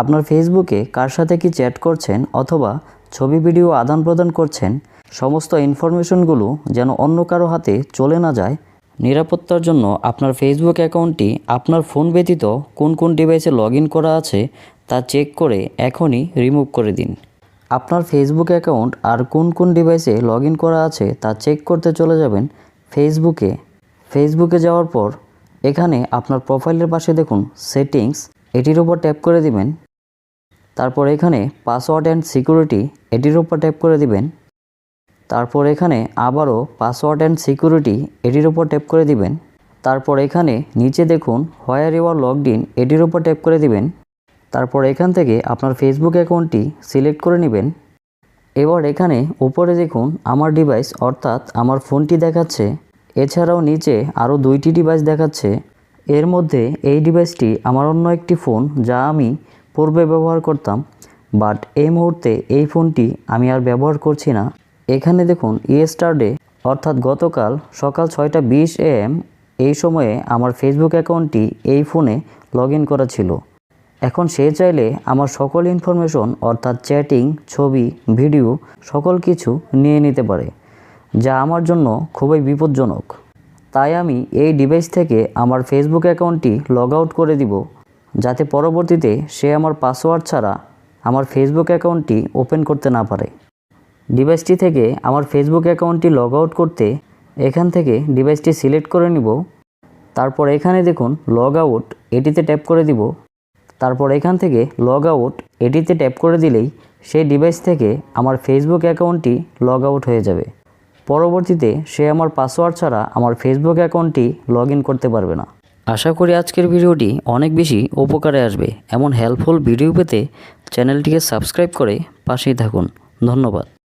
আপনার ফেসবুকে কার সাথে কি চ্যাট করছেন অথবা ছবি, ভিডিও আদান প্রদান করছেন, সমস্ত ইনফরমেশনগুলো যেন অন্য কারও হাতে চলে না যায়। নিরাপত্তার জন্য আপনার ফেসবুক অ্যাকাউন্টটি আপনার ফোন ব্যতীত কোন কোন ডিভাইসে লগ করা আছে তা চেক করে এখনই রিমুভ করে দিন। আপনার ফেসবুক অ্যাকাউন্ট আর কোন কোন ডিভাইসে লগ করা আছে তা চেক করতে চলে যাবেন ফেসবুকে। ফেসবুকে যাওয়ার পর এখানে আপনার প্রোফাইলের পাশে দেখুন সেটিংস, এটির উপর ট্যাপ করে দিবেন। তারপর এখানে পাসওয়ার্ড অ্যান্ড সিকিউরিটি এটির উপর ট্যাপ করে দিবেন। তারপর এখানে আবারও পাসওয়ার্ড অ্যান্ড সিকিউরিটি এটির উপর ট্যাপ করে দিবেন। তারপর এখানে নিচে দেখুন where you are logged in এটির উপর ট্যাপ করে দিবেন। তারপর এখান থেকে আপনার ফেসবুক অ্যাকাউন্টটি সিলেক্ট করে নেবেন। এবার এখানে উপরে দেখুন আমার ডিভাইস অর্থাৎ আমার ফোনটি দেখাচ্ছে। এছাড়াও নিচে আরও দুইটি ডিভাইস দেখাচ্ছে। এর মধ্যে এই ডিভাইসটি আমার অন্য একটি ফোন যা আমি পূর্বে ব্যবহার করতাম বাট এই মুহূর্তে এই ফোনটি আমি আর ব্যবহার করছি না। এখানে দেখুন ইয়েস্টারডে অর্থাৎ গতকাল সকাল ছয়টা বিশ এএম এই সময়ে আমার ফেসবুক অ্যাকাউন্টটি এই ফোনে লগ ইন করা ছিল। এখন সে চাইলে আমার সকল ইনফরমেশন অর্থাৎ চ্যাটিং ছবি ভিডিও সকল কিছু নিয়ে নিতে পারে, যা আমার জন্য খুবই বিপজ্জনক। তাই আমি এই ডিভাইস থেকে আমার ফেসবুক অ্যাকাউন্টটি লগ আউট করে দিব। যাতে পরবর্তীতে সে আমার পাসওয়ার্ড ছাড়া আমার ফেসবুক অ্যাকাউন্টটি ওপেন করতে না পারে। ডিভাইসটি থেকে আমার ফেসবুক অ্যাকাউন্টটি লগ আউট করতে এখান থেকে ডিভাইসটি সিলেক্ট করে নিব। তারপর এখানে দেখুন লগ আউট এটিতে ট্যাপ করে দিব। তারপর এখান থেকে লগ আউট এটিতে ট্যাপ করে দিলেই সেই ডিভাইস থেকে আমার ফেসবুক অ্যাকাউন্টটি লগ আউট হয়ে যাবে। পরবর্তীতে সে আমার পাসওয়ার্ড ছাড়া আমার ফেসবুক অ্যাকাউন্টটি লগ ইন করতে পারবে না। আশা করি আজকের ভিডিওটি অনেক বেশি উপকারে আসবে। এমন হেল্পফুল ভিডিও পেতে চ্যানেলটিকে সাবস্ক্রাইব করে পাশেই থাকুন। ধন্যবাদ।